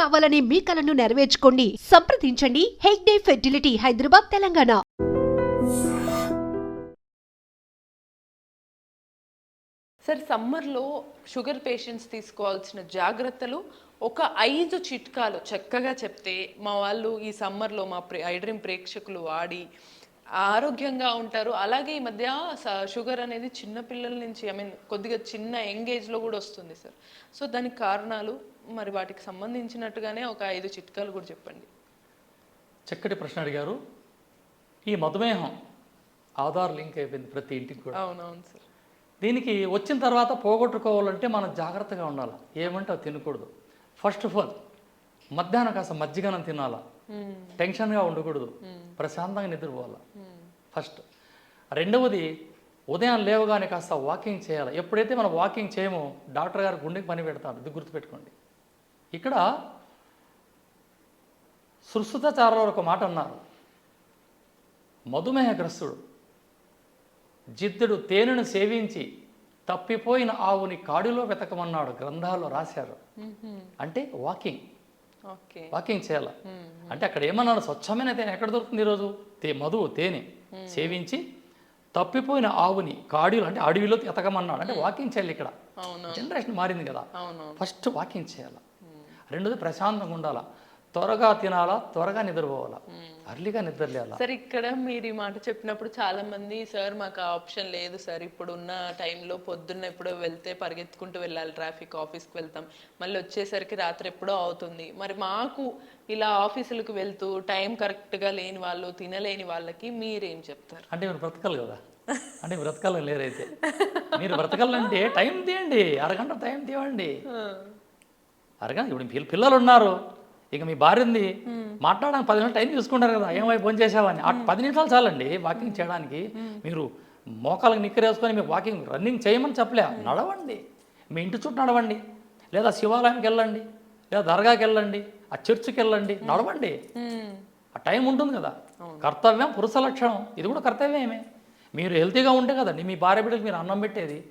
కావాలనే మీ కలను నెరవేర్చుకోండి. సంప్రదించండి. హెగ్డే ఫెర్టిలిటీ హైదరాబాద్ తెలంగాణ. సార్ సమ్మర్లో షుగర్ పేషెంట్స్ తీసుకోవాల్సిన జాగ్రత్తలు ఒక ఐదు చిట్కాలు చక్కగా చెప్తే మా వాళ్ళు ఈ సమ్మర్లో మా ప్రే ఐడ్రీమ్ ప్రేక్షకులు వాడి ఆరోగ్యంగా ఉంటారు. అలాగే ఈ మధ్య షుగర్ అనేది చిన్న పిల్లల నుంచి ఐ మీన్ కొద్దిగా చిన్న యంగ్ ఏజ్లో కూడా వస్తుంది సార్. సో దానికి కారణాలు మరి వాటికి సంబంధించినట్టుగానే ఒక ఐదు చిట్కాలు కూడా చెప్పండి. చక్కటి ప్రశ్న అడిగారు. ఈ మధుమేహం ఆధార్ లింక్ అయిపోయింది ప్రతి ఇంటికి కూడా. అవునవును సార్. దీనికి వచ్చిన తర్వాత పోగొట్టుకోవాలంటే మనం జాగ్రత్తగా ఉండాలి. ఏమంటే అది తినకూడదు. ఫస్ట్ ఆఫ్ ఆల్ మధ్యాహ్నం కాస్త మజ్జిగనం తినాలా? టెన్షన్గా ఉండకూడదు. ప్రశాంతంగా నిద్రపోవాలి? ఫస్ట్ రెండవది ఉదయం లేవగానే కాస్త వాకింగ్ చేయాలి? ఎప్పుడైతే మనం వాకింగ్ చేయమో డాక్టర్ గారు గుండెకి పని పెడతాడు ఇది గుర్తుపెట్టుకోండి. ఇక్కడ సుశ్రుతాచార్యులు ఒక మాట అన్నారు. మధుమేహగ్రస్తుడు జిద్దుడు తేనెను సేవించి తప్పిపోయిన ఆవుని కాడిలో వెతకమన్నాడు గ్రంథాల్లో రాశారు. అంటే వాకింగ్. వాకింగ్ చేయాలి. అంటే అక్కడ ఏమన్నాడు? స్వచ్ఛమైన తేనె ఎక్కడ దొరుకుతుంది ఈరోజు? తే మధువు తేనె సేవించి తప్పిపోయిన ఆవుని కాడిలో అంటే అడవిలో ఎతకమన్నాడు. అంటే వాకింగ్ చేయాలి ఇక్కడ. జనరేషన్ మారింది కదా. ఫస్ట్ వాకింగ్ చేయాలి. రెండోది ప్రశాంతంగా ఉండాలా. త్వరగా తినాలా త్వరగా నిద్రపోవాలా. అర్లీగా నిద్రలేయాలా. సార్ ఇక్కడ మీరు ఈ మాట చెప్పినప్పుడు చాలా మంది సార్ మాకు ఆ ఆప్షన్ లేదు సార్. ఇప్పుడు ఉన్న టైంలో పొద్దున్న ఎప్పుడో వెళ్తే పరిగెత్తుకుంటూ వెళ్ళాలి ట్రాఫిక్ ఆఫీస్కి వెళ్తాం. మళ్ళీ వచ్చేసరికి రాత్రి ఎప్పుడో అవుతుంది. మరి మాకు ఇలా ఆఫీసులకు వెళ్తూ టైం కరెక్ట్గా లేని వాళ్ళు తినలేని వాళ్ళకి మీరేం చెప్తారు? అంటే మీరు బ్రతకాలి కదా. అంటే బ్రతకాలని లేరైతే. మీరు బ్రతకాలంటే టైం తీయండి. అరగంట టైం తీయండి. అరగంట ఇప్పుడు పిల్ల- పిల్లలు ఉన్నారు ఇక మీ భార్య ఉంది మాట్లాడడానికి పది నిమిషాలు టైం తీసుకుంటారు కదా. ఏమై ఫోన్ చేసావని ఆ పది నిమిషాలు చాలండి వాకింగ్ చేయడానికి. మీరు మోకాలకు నిక్కరేసుకొని మీకు వాకింగ్ రన్నింగ్ చేయమని చెప్పలే. నడవండి. మీ ఇంటి చుట్టూ నడవండి. లేదా శివాలయంకి వెళ్ళండి. లేదా దర్గాకి వెళ్ళండి. ఆ చర్చికి వెళ్ళండి. నడవండి. ఆ టైం ఉంటుంది కదా. కర్తవ్యం పురుష లక్షణం. ఇది కూడా కర్తవ్యమే. మీరు హెల్తీగా ఉంటే కదండి మీ భార్య బిడ్డకి మీరు అన్నం పెట్టేది.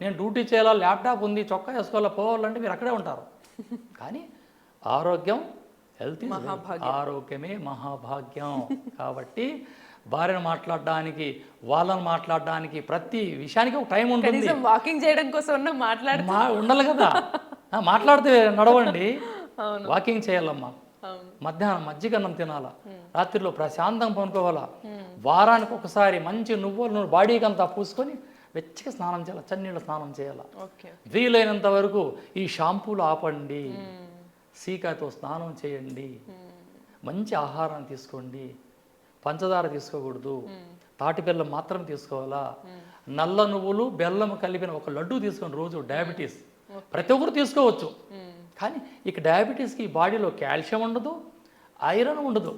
నేను డ్యూటీ చేయాలా ల్యాప్టాప్ ఉంది చొక్కా వేసుకోవాలా పోవాలంటే మీరు అక్కడే ఉంటారు. కానీ ఆరోగ్యం హెల్త్ ఆరోగ్యమే మహాభాగ్యం. కాబట్టి భార్యను మాట్లాడడానికి వాళ్ళని మాట్లాడడానికి ప్రతి విషయానికి ఒక టైం ఉంటుంది. వాకింగ్ చేయడం కోసం మాట్లాడు ఉండాలి కదా. మాట్లాడితే నడవండి. వాకింగ్ చేయాలమ్మా. మధ్యాహ్నం మజ్జిగన్నం తినాలా? రాత్రిలో ప్రశాంతంగా పనుకోవాలా వారానికి ఒకసారి మంచి నువ్వులు నూనె బాడీకి అంతా పూసుకొని వెచ్చగా స్నానం చేయాలి? చన్నీళ్ళ స్నానం చేయాలి? వీలైనంత వరకు ఈ షాంపూలు ఆపండి. సీకాతో స్నానం చేయండి. మంచి ఆహారం తీసుకోండి. పంచదార తీసుకోకూడదు. తాటి బెల్లం మాత్రం తీసుకోవాలా? నల్ల నువ్వులు బెల్లం కలిపిన ఒక లడ్డు తీసుకోండి రోజు డయాబెటీస్. ప్రతి ఒక్కరు తీసుకోవచ్చు. కానీ ఇక డయాబెటీస్కి బాడీలో కాల్షియం ఉండదు ఐరన్ ఉండదు.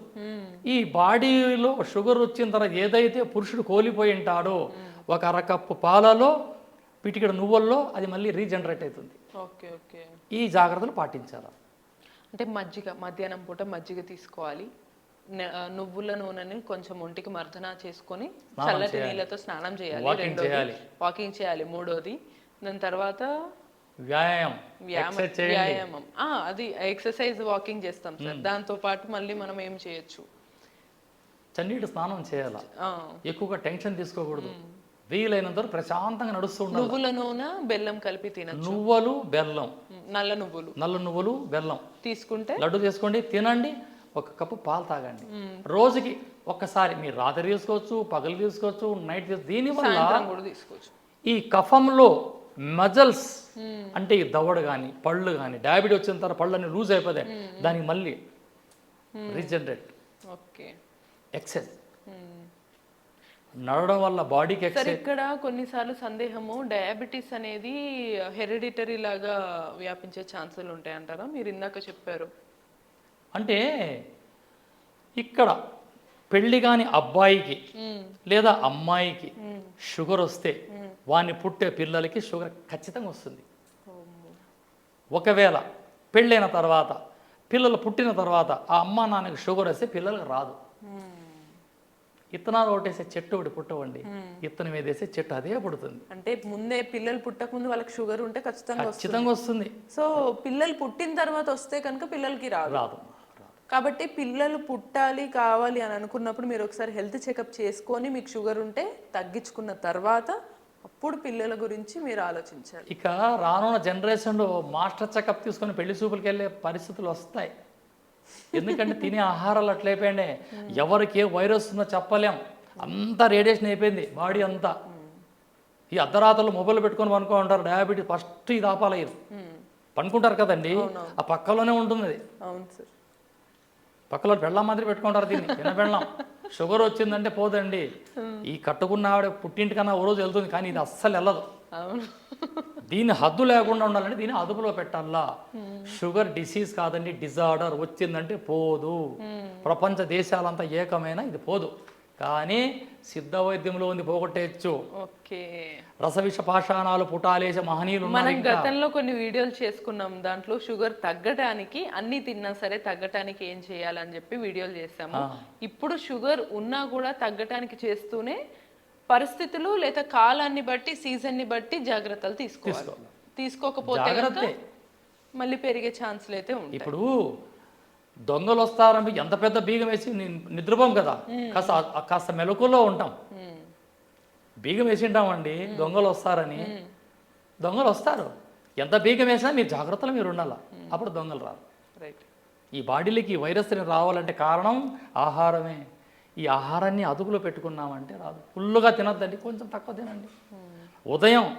ఈ బాడీలో షుగర్ వచ్చిన తర్వాత ఏదైతే పురుషుడు కోల్పోయి ఉంటాడో ఒక అరకప్పు పాలలో పిటికెడు నువ్వుల్లో అది మళ్ళీ రీజనరేట్ అవుతుంది. Okay okay. ఈ జాగ్రత్తలు పాటించాలి. అంటే మజ్జిగ మధ్యాహ్నం పూట మజ్జిగ తీసుకోవాలి. నువ్వుల నూనెని కొంచెం ఒంటికి మర్దన చేసుకొని చల్లటి నీళ్ళతో స్నానం చేయాలి. వాకింగ్ చేయాలి మూడోది. దాని తర్వాత వ్యాయామం వ్యాయామం. అది ఎక్సర్సైజ్ వాకింగ్ చేస్తాం సార్. దాంతో పాటు మళ్ళీ మనం ఏం చేయొచ్చు? చన్నీటి స్నానం చేయాలి? ఎక్కువగా టెన్షన్ తీసుకోకూడదు. వీలైనంత వరకు ప్రశాంతంగా నడుస్తూ ఉండాలి. నువ్వుల నూనె బెల్లం కలిపి తినచ్చు. నువ్వులు బెల్లం. నల్ల నువ్వులు. నల్ల నువ్వులు బెల్లం. తీసుకుంటే? లడ్డు తీసుకోండి తినండి ఒక కప్పు పాలు తాగండి. రోజుకి ఒక్కసారి మీరు రాత్రి తీసుకోవచ్చు పగలు తీసుకోవచ్చు నైట్ తీసుకోవచ్చు దీనివల్ల ఈ కఫంలో మజల్స్ అంటే ఈ దవడ కానీ పళ్ళు కానీ డయాబెటీ వచ్చిన తర్వాత పళ్ళు అన్ని లూజ్ అయిపోతాయి దానికి మళ్ళీ రీజనరేట్ ఓకే ఎక్సెస్ నడవడం వల్ల బాడీకి సార్ ఎక్సెస్ ఇక్కడ కొన్నిసార్లు సందేహము డయాబెటీస్ అనేది హెరిడిటరీ లాగా వ్యాపించే ఛాన్సులు ఉంటాయి అంటారా? మీరు ఇందాక చెప్పారు. అంటే ఇక్కడ పెళ్ళి కాని అబ్బాయికి లేదా అమ్మాయికి షుగర్ వస్తే వాడిని పుట్టే పిల్లలకి షుగర్ ఖచ్చితంగా వస్తుంది. ఒకవేళ పెళ్ళైన తర్వాత పిల్లలు పుట్టిన తర్వాత ఆ అమ్మ నాన్నకి షుగర్ వస్తే పిల్లలకు రాదు. ఇత్తనాలు ఒకటేసే చెట్టు ఒకటి పుట్టవండి. ఇత్తనం ఏదేసే చెట్టు అదే పుడుతుంది. అంటే ముందే పిల్లలు పుట్టక ముందు వాళ్ళకి షుగర్ ఉంటే ఖచ్చితంగా వస్తుంది. ఖచ్చితంగా వస్తుంది. సో పిల్లలు పుట్టిన తర్వాత వస్తే కనుక పిల్లలకి రాదు. రాదు. కాబట్టి పిల్లలు పుట్టాలి కావాలి అని అనుకున్నప్పుడు మీరు ఒకసారి హెల్త్ చెకప్ చేసుకొని మీకు షుగర్ ఉంటే తగ్గించుకున్న తర్వాత అప్పుడు పిల్లల గురించి మీరు ఆలోచించాలి. ఇక రానున్న జనరేషన్లో మాస్టర్ చెకప్ తీసుకొని పెళ్ళి చూపులకు వెళ్ళే పరిస్థితులు వస్తాయి. ఎందుకంటే తినే ఆహారాలు అట్లయిపోయాయి ఎవరికి ఏ వైరస్ ఉందో చెప్పలేం. అంతా రేడియేషన్ అయిపోయింది బాడీ అంతా. ఈ అర్ధరాత్రులు మొబైల్ పెట్టుకొని పనుకో ఉంటారు డయాబెటీస్ ఫస్ట్ ఇది ఆపాలి ఇది పనుకుంటారు కదండి? ఆ పక్కలోనే ఉంటుంది అవును సార్. పక్కలో బెల్లం మాదిరి పెట్టుకుంటారు దీన్ని. చిన్న బెల్లం. షుగర్ వచ్చిందంటే పోదండి. ఈ కట్టుకున్న ఆవిడ పుట్టింటికన్నా ఓ రోజు వెళ్తుంది కానీ ఇది అస్సలు వెళ్ళదు. దీని హద్దు లేకుండా ఉండాలంటే దీన్ని అదుపులో పెట్టాలా? షుగర్ డిసీజ్ కాదండి డిజార్డర్ వచ్చిందంటే పోదు. ప్రపంచ దేశాలంతా ఏకమైన ఇది పోదు. కానీ సిద్ధ వైద్యంలో ఉంది పోగొట్టేయచ్చు. ఓకే. రసవిష పాషాణాలు పుటాలేసే మహనీయులు మనం. గతంలో కొన్ని వీడియోలు చేసుకున్నాం. దాంట్లో షుగర్ తగ్గటానికి అన్ని తిన్నా సరే తగ్గటానికి ఏం చేయాలని చెప్పి వీడియోలు చేసాము. ఇప్పుడు షుగర్ ఉన్నా కూడా తగ్గటానికి చేస్తూనే పరిస్థితులు లేదా కాలాన్ని బట్టి సీజన్ని బట్టి జాగ్రత్తలు తీసుకోవాలి. తీసుకోకపోతే మళ్ళీ పెరిగే ఛాన్సులు అయితే ఉంటాయి. ఇప్పుడు దొంగలు వస్తారని ఎంత పెద్ద బీగం వేసి నిద్రపోం కదా. కాస్త కాస్త మెలకులో ఉంటాం. బీగం వేసి ఉంటామండి దొంగలు వస్తారని దొంగలు వస్తారు ఎంత బీగం వేసినా మీరు జాగ్రత్తలు మీరు ఉండాలి. అప్పుడు దొంగలు రారు. రైట్. ఈ బాడీలోకి వైరస్ రావాలంటే కారణం ఆహారమే. ఈ ఆహారాన్ని అదుపులో పెట్టుకున్నామంటే రాదు. ఫుల్లుగా తినద్దండి కొంచెం తక్కువ తినండి. ఉదయం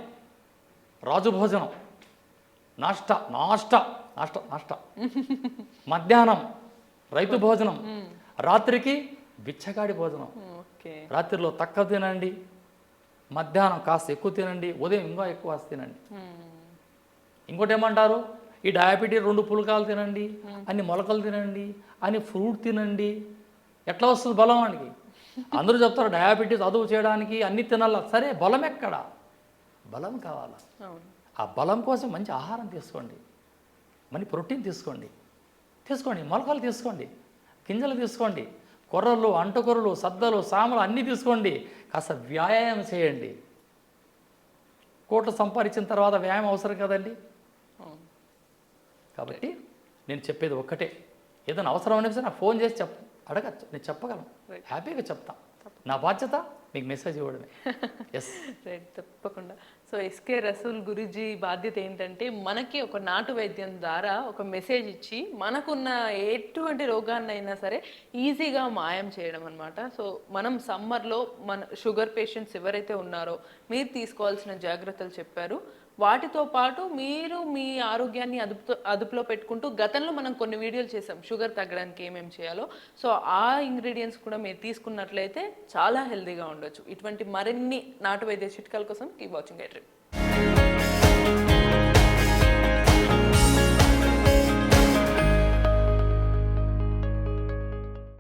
రాజు భోజనం. నాష్ట నాష్ట. నాష్ట నాష్ట మధ్యాహ్నం రైతు భోజనం. రాత్రికి బిచ్చగాడి భోజనం. రాత్రిలో తక్కువ తినండి. మధ్యాహ్నం కాస్త ఎక్కువ తినండి. ఉదయం ఇంకా ఎక్కువ తినండి. ఇంకోటి ఏమంటారు? ఈ డయాబెటీస్ రెండు పులకాలు తినండి అన్ని మొలకలు తినండి అని ఫ్రూట్ తినండి. ఎట్లా వస్తుంది బలం వానికి? అందరూ చెప్తారు డయాబెటీస్ అదుపు చేయడానికి అన్ని తినాలా. సరే బలం ఎక్కడ? బలం కావాలా. ఆ బలం కోసం మంచి ఆహారం తీసుకోండి. మంచి ప్రోటీన్ తీసుకోండి. తీసుకోండి మొలకలు తీసుకోండి గింజలు తీసుకోండి కొర్రలు అంటుకొర్రలు సద్దలు సామలు అన్నీ తీసుకోండి. కాస్త వ్యాయామం చేయండి. కోట్లు సంపాదించిన తర్వాత వ్యాయామం అవసరం కదండి? కాబట్టి నేను చెప్పేది ఒక్కటే. ఏదైనా అవసరం అనిపిస్తే నాకు ఫోన్ చేసి చెప్ అడగచ్చు నేను చెప్పగలను. హ్యాపీగా చెప్తా. నా బాధ్యత మీకు మెసేజ్ ఇవ్వడమే. ఎస్ రైట్ తప్పకుండా. సో ఎస్కే రసూల్ గురుజీ బాధ్యత ఏంటంటే మనకి ఒక నాటు వైద్యం ద్వారా ఒక మెసేజ్ ఇచ్చి మనకున్న ఎటువంటి రోగాన్నైనా సరే ఈజీగా మాయం చేయడం అనమాట సో మనం సమ్మర్లో మన షుగర్ పేషెంట్స్ ఎవరైతే ఉన్నారో మీరు తీసుకోవాల్సిన జాగ్రత్తలు చెప్పారు. వాటితో పాటు మీరు మీ ఆరోగ్యాన్ని అదుపుతో అదుపులో పెట్టుకుంటూ గతంలో మనం కొన్ని వీడియోలు చేసాం షుగర్ తగ్గడానికి ఏమేమి చేయాలో. సో ఆ ఇంగ్రీడియంట్స్ కూడా మీరు తీసుకున్నట్లయితే చాలా హెల్దీగా ఉండొచ్చు. ఇటువంటి మరిన్ని నాటు వైద్య చిట్కాల కోసం కీ వాచింగ్ ఐ